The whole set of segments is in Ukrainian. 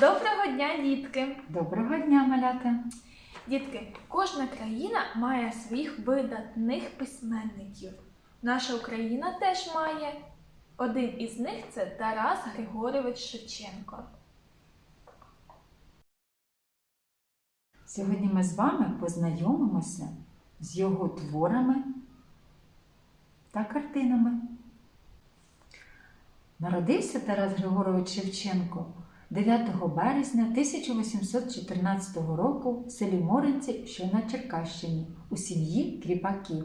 Доброго дня, дітки! Доброго дня, малята! Дітки, кожна країна має своїх видатних письменників. Наша Україна теж має. Один із них це Тарас Григорович Шевченко. Сьогодні ми з вами познайомимося з його творами та картинами. Народився Тарас Григорович Шевченко 9 березня 1814 року в селі Моринці, що на Черкащині, у сім'ї кріпаків.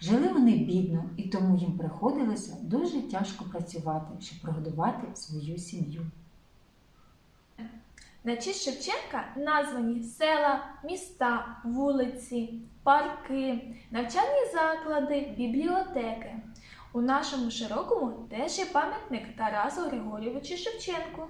Жили вони бідно, і тому їм приходилося дуже тяжко працювати, щоб прогодувати свою сім'ю. На честь Шевченка названі села, міста, вулиці, парки, навчальні заклади, бібліотеки. У нашому широкому теж є пам'ятник Тарасу Григорьовичу Шевченку.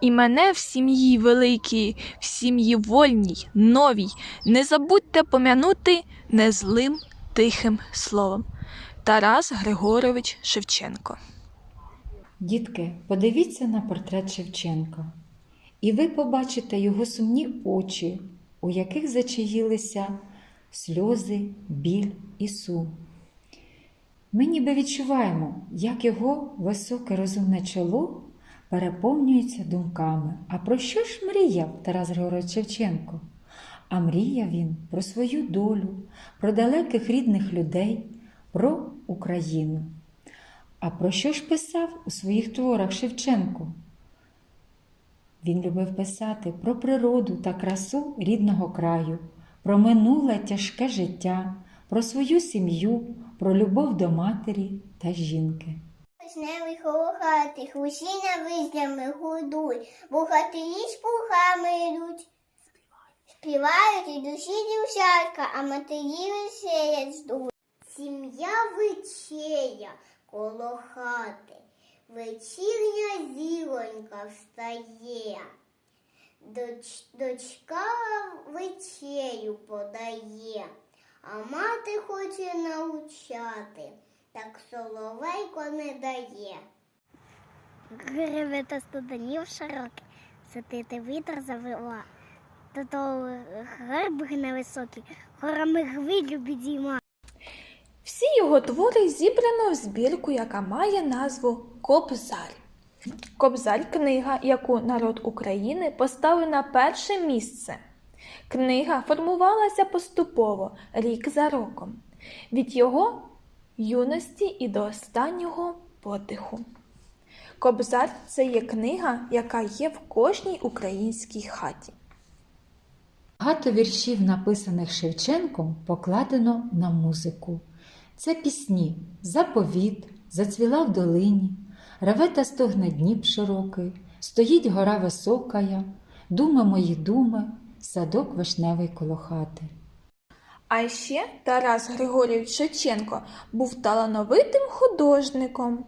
І мене в сім'ї великій, в сім'ї вольній, новій, не забудьте пом'янути незлим тихим словом. Тарас Григорович Шевченко. Дітки, подивіться на портрет Шевченка, і ви побачите його сумні очі, у яких зачаїлися сльози, біль і сум. Ми ніби відчуваємо, як його високе розумне чоло переповнюється думками. А про що ж мріяв Тарас Григорович Шевченко? А мріяв він про свою долю, про далеких рідних людей, про Україну. А про що ж писав у своїх творах Шевченко? Він любив писати про природу та красу рідного краю, про минуле тяжке життя, про свою сім'ю, про любов до матері та жінки. Вишневий холохатих, усіня визнями гудуй, бухатирі з пухами йдуть. Співають і душі дівчатка, а матері веселять здуть. Сім'я вечея коло хати, вечірня зіронька встає. Доч, дочка вечерю подає, а мати хоче навчати, так соловейко не дає. Гриве та студанів широке, сатити вітер завела, та то герб невисокий, горами хвилю підійма. Всі його твори зібрано в збірку, яка має назву Кобзар. Кобзар книга, яку народ України поставив на перше місце. Книга формувалася поступово, рік за роком, від його юності і до останнього подиху. Кобзар це є книга, яка є в кожній українській хаті. Багато віршів, написаних Шевченком, покладено на музику. Це пісні Заповіт, Зацвіла в долині, Реве та стогне Дніп широкий, Стоїть гора високая, Думи мої думи, Садок вишневий коло хати. А ще Тарас Григорійович Шевченко був талановитим художником.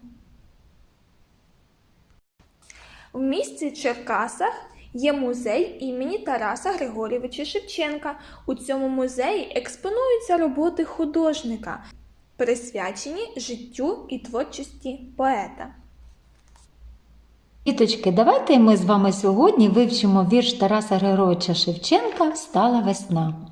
В місті Черкасах є музей імені Тараса Григорійовича Шевченка. У цьому музеї експонуються роботи художника, присвячені життю і творчості поета. Діточки, давайте ми з вами сьогодні вивчимо вірш Тараса Григоровича Шевченка Встала весна.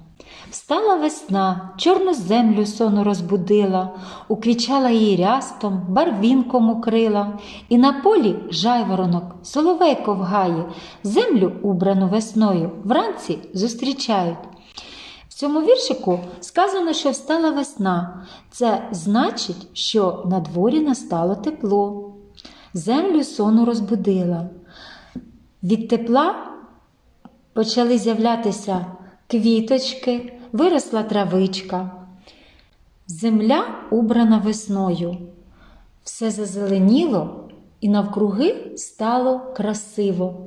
Встала весна, чорну землю сону розбудила, уквічала її рястом, барвінком укрила, і на полі жайворонок, соловейко в гаї, землю убрану весною вранці зустрічають. В цьому віршику сказано, що встала весна. Це значить, що на дворі настало тепло. Землю сону розбудила. Від тепла почали з'являтися квіточки, виросла травичка. Земля убрана весною. Все зазеленіло і навкруги стало красиво.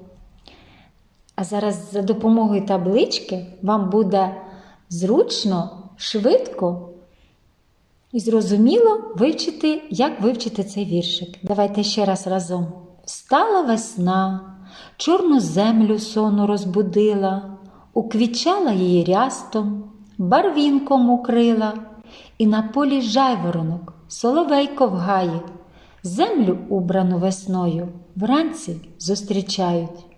А зараз за допомогою таблички вам буде зручно, швидко і зрозуміло вивчити, як вивчити цей віршик. Давайте ще раз разом. Встала весна, чорну землю сону розбудила, уквічала її рястом, барвінком укрила, і на полі жайворонок, соловей ковгає, Землю убрану весною вранці зустрічають.